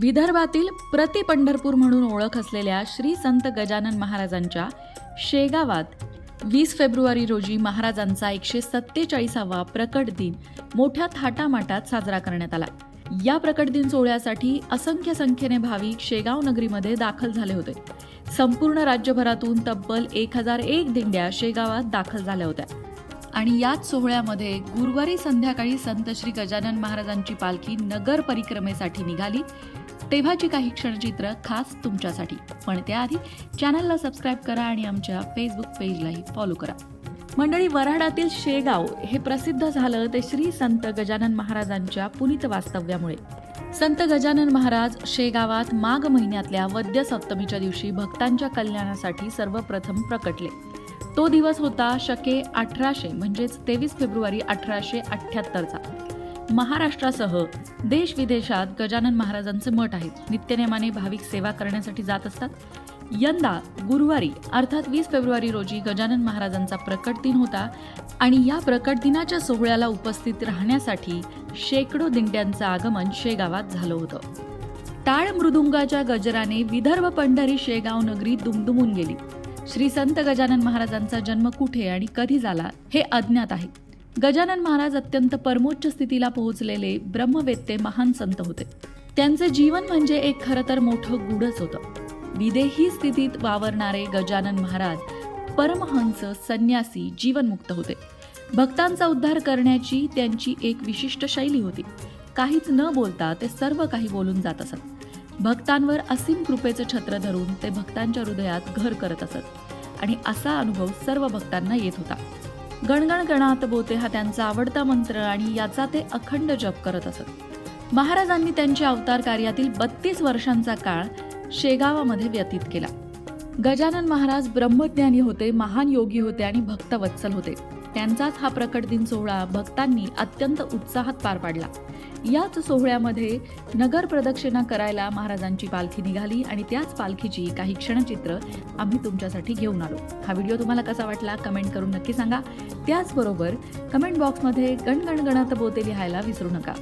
विदर्भातील प्रति पंढरपूर म्हणून ओळख असलेल्या श्री संत गजानन महाराजांच्या शेगावात वीस फेब्रुवारी रोजी महाराजांचा एकशे सत्तेचाळीसावा प्रकट दिन मोठ्या थाटामाटात साजरा करण्यात आला. या प्रकट दिन सोहळ्यासाठी असंख्य संख्येने भाविक शेगाव नगरीमध्ये दाखल झाले होते. संपूर्ण राज्यभरातून तब्बल एक हजार एक दिंड्या शेगावात दाखल झाल्या होत्या. आणि याच सोहळ्यामध्ये गुरुवारी संध्याकाळी संत श्री गजानन महाराजांची पालखी नगर परिक्रमेसाठी निघाली. तेव्हाची काही क्षणचित्र खास तुमच्यासाठी. पण त्याआधी चॅनलला सबस्क्राईब करा आणि आमच्या फेसबुक पेजलाही फॉलो करा. मंडळी वऱ्हाडातील शेगाव हे प्रसिद्ध झालं ते श्री संत गजानन महाराजांच्या पुनीत वास्तव्यामुळे. संत गजानन महाराज शेगावात माघ महिन्यातल्या वद्य सप्तमीच्या दिवशी भक्तांच्या कल्याणासाठी सर्वप्रथम प्रकटले. तो दिवस होता शके अठराशे म्हणजेच तेवीस फेब्रुवारी अठराशे अठ्ठ्याहत्तरचा. महाराष्ट्रासह देश विदेशात गजानन महाराजांचे मठ आहेत नित्यनेमाने भाविक सेवा करण्यासाठी जात असतात. यंदा गुरुवारी अर्थात वीस फेब्रुवारी रोजी गजानन महाराजांचा प्रकट दिन होता आणि या प्रकट दिनाच्या सोहळ्याला उपस्थित राहण्यासाठी शेकडो दिंड्यांचं आगमन शेगावात झालं होतं. टाळ मृदुंगाच्या गजराने विदर्भ पंढरी शेगाव नगरी दुमदुमून गेली. श्री संत गजानन महाराजांचा जन्म कुठे आणि कधी झाला हे अज्ञात आहे. गजानन महाराज अत्यंत परमोच्च स्थितीला पोहोचलेले ब्रह्मवेत्ते महान संत होते. त्यांचे जीवन म्हणजे एक खरं तर मोठं गुढच होतं. विदेही स्थितीत वावरणारे गजानन महाराज परमहंस संन्यासी जीवनमुक्त होते. भक्तांचा उद्धार करण्याची त्यांची एक विशिष्ट शैली होती. काहीच न बोलता ते सर्व काही बोलून जात असत. भक्तांवर असीम कृपेचं छत्र धरून ते भक्तांच्या हृदयात घर करत असत. आणि असा अनुभव सर्व भक्तांना येत होता. गणगण गणात बोते हा त्यांचा आवडता मंत्र आणि याचा ते अखंड जप करत असत. महाराजांनी त्यांच्या अवतार कार्यातील बत्तीस वर्षांचा काळ शेगावामध्ये व्यतीत केला. गजानन महाराज ब्रह्मज्ञानी होते महान योगी होते आणि भक्तवत्सल होते. त्यांचाच हा प्रकट दिन सोहळा भक्तांनी अत्यंत उत्साहात पार पाडला. याच सोहळ्यामध्ये नगर प्रदक्षिणा करायला महाराजांची पालखी निघाली आणि त्याच पालखीची काही क्षणचित्र आम्ही तुमच्यासाठी घेऊन आलो. हा व्हिडिओ तुम्हाला कसा वाटला कमेंट करून नक्की सांगा. त्याचबरोबर कमेंट बॉक्समध्ये गणगणगणात बोते लिहायला विसरू नका.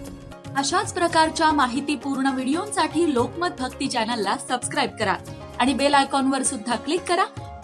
अशाच प्रकारच्या माहितीपूर्ण व्हिडिओंसाठी लोकमत भक्ती चॅनलला सबस्क्राईब करा आणि बेल आयकॉनवर सुद्धा क्लिक करा.